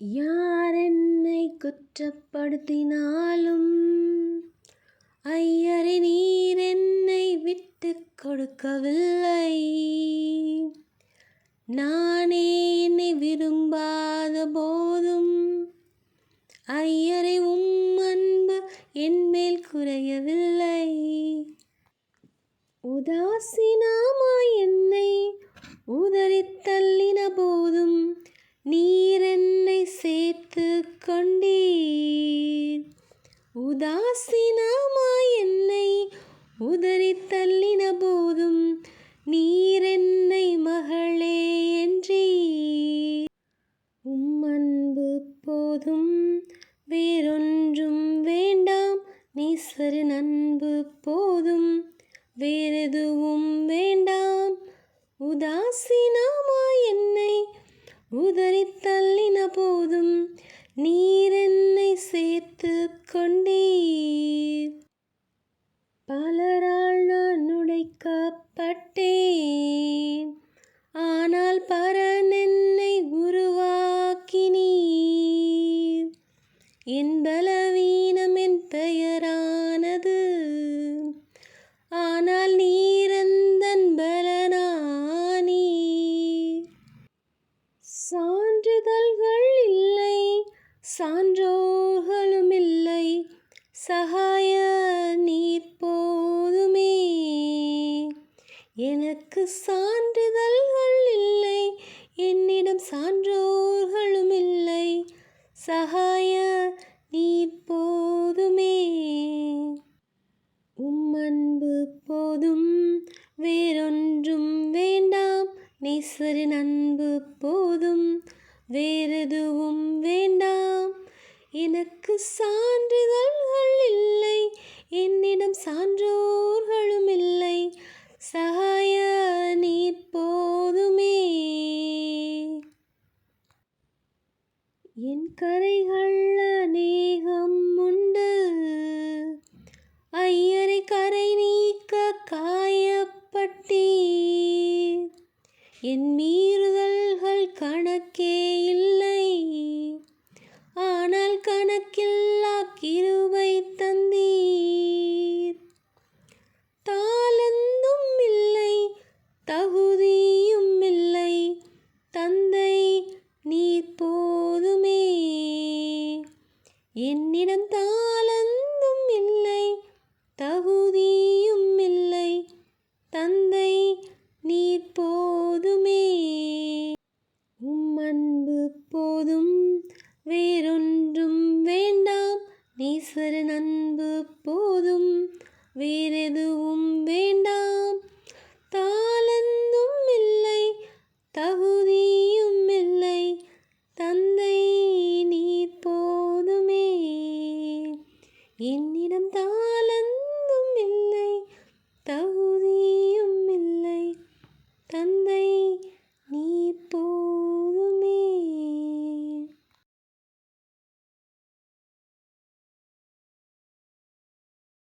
யார் என்னை குற்றப்படுத்தினாலும் ஐயரே நீர் என்னை விட்டு கொடுக்கவில்லை. நானே என்னை விரும்பாத போதும் ஐயரை உம் அன்பு என்மேல் குறையவில்லை. உதாசீனமாய் என்னை உதாசீனமாய் என்னை உதறி தள்ளின போதும் நீரென்னை மகளே என்றே. உம் அன்பு போதும் வேறொன்றும் வேண்டாம். நீஸ்வரன் அன்பு போதும் வேறெதுவும் வேண்டாம். உதாசீனமாய் என்னை உதறி தள்ளின போதும் நீ பலரால் நான் உடைக்கப்பட்டேன். ஆனால் பரன் என்னை உருவாக்கினீர். என் பலவீனம் என் பெயரானது. ஆனால் நீரந்தன் பலனானீர். சான்றிதழ்கள் இல்லை சான்றோர்களும் இல்லை. சகாய எனக்கு சான்றிதழ்கள் இல்லை. என்னிடம் சான்றோர்களும் இல்லை. சகாய நீ போதுமே. உம் அன்பு போதும் வேறொன்றும் வேண்டாம். நேசரின் அன்பு போதும் வேறெதுவும் வேண்டாம். எனக்கு சான்றிதழ்கள் இல்லை. என்னிடம் சான்றோர்களும் என் கரைகள் அநேகம் உண்டு. ஐயரை கரை நீக்க காயப்பட்டி என் மீ தாளந்தும் இல்லை தகுதியும் இல்லை தந்தை நீர் போதுமே என்னிடம் தாளந்தும்